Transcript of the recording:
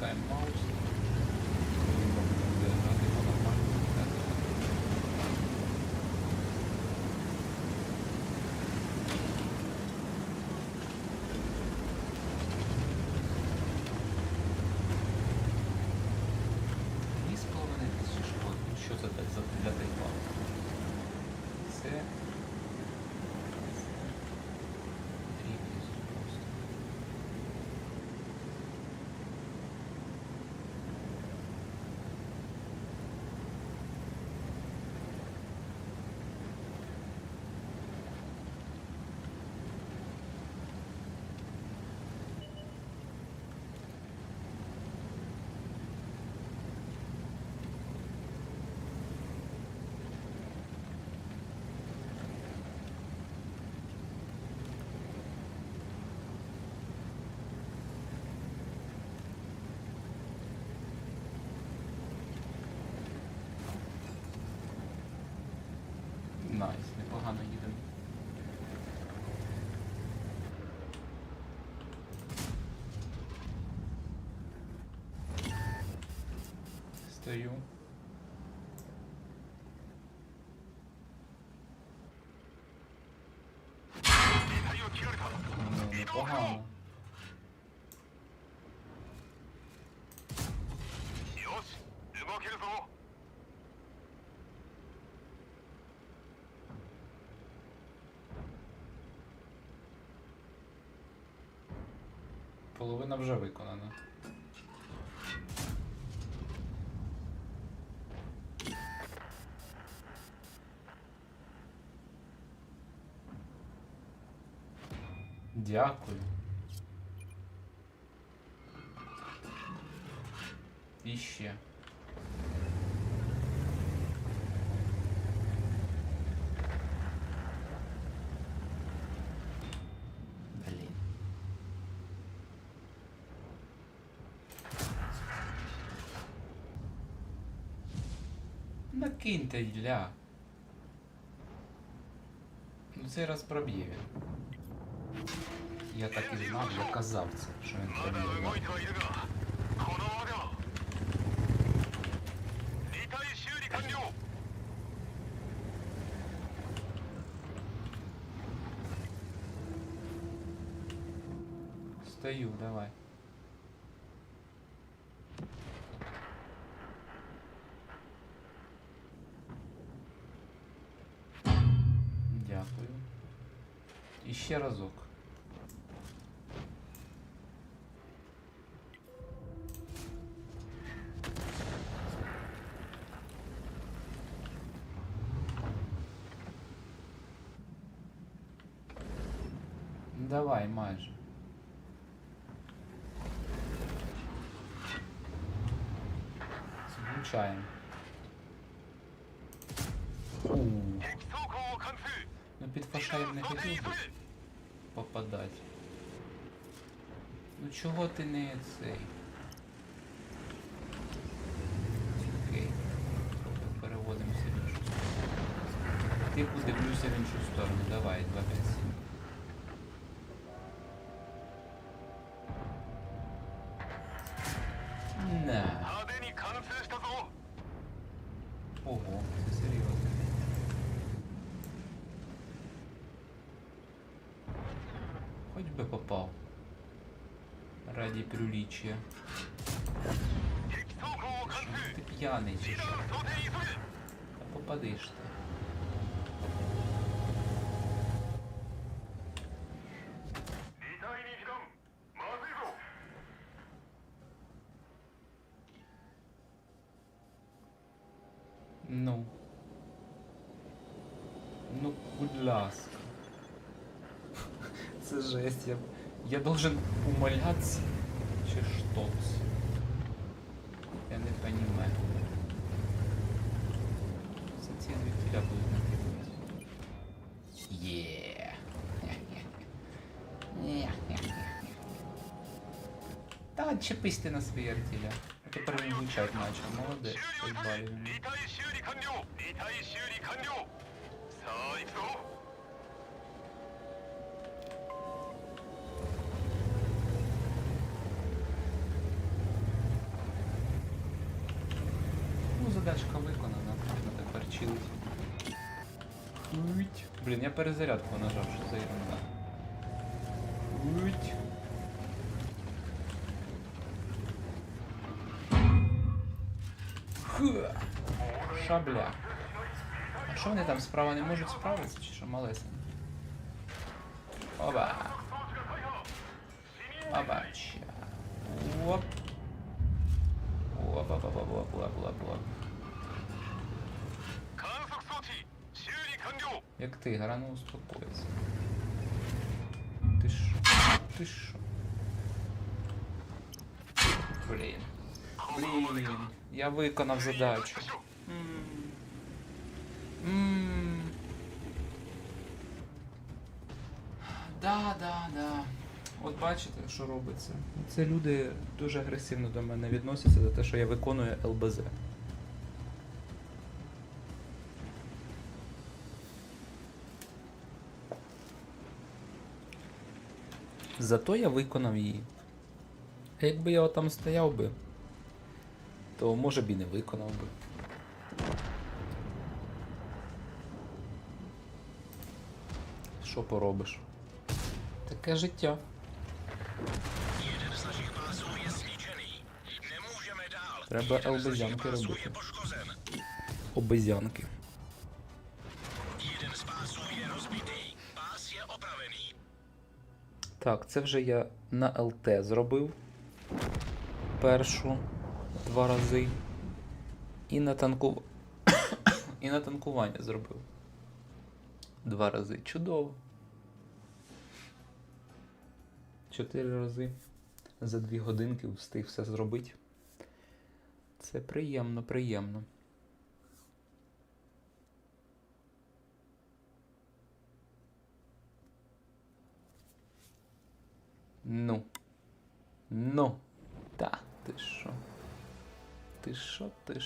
time. mouse Найс, непогано їдемо. Стою. Ну, непогано. Половина вже виконана. Дякую. І ще. Ну, Накиньте ля Ну цей раз проб'є він. Я так і знав, я казав це, що він проб'є. Стою, давай. ще разок. Давай майже. Звучаємо. Ну, під фашай не хотів попадать Ну чого ти не цей? Окей. Тобто переводимося в іншу сторону. Типу дивлюся в іншу сторону. Давай, 257. не Ого. бы попал. Ради приличия. Шо, ты пьяный. Да попадешь ты. Ну. Ну, будь ласка. Це жесть. Я, я должен умоляться чи що? Я не понимаю. Це ці звідкіля будуть накидувати. Є. Та чепись ти на свій артіля. А тепер він звучать наче. Молодець. Літай сюрі каню! Літай сюрі каню! Сайфу! Задачка виконана, можна тепер чилить. Блін, я перезарядку нажав, що за ерунда. Ують. Хе. Шабля. А що вони там справа не можуть справитися, чи що малесенькі? Оба. Обача. Оп. Оп, оп, оп, оп, оп, оп, оп, оп. Як ти, рано успокоїться. Ти що? Ти що? Блін. Блін. Я виконав задачу. М. М. Да, да, да. От бачите, що робиться. Це люди дуже агресивно до мене відносяться за те, що я виконую ЛБЗ. Зато я виконав її. А якби я там стояв би, то може б і не виконав би. Що поробиш? Таке життя. Треба pasów робити. Обезьянки. Jeden z pasów jest rozbity. Pas jest oprawiony. Так, це вже я на ЛТ зробив. Першу два рази. І на танку... І на танкування зробив. Два рази. Чудово. Чотири рази. За дві годинки встиг все зробити. Це приємно, приємно. Ну. Ну. Та, ти що? Ти що, ти що?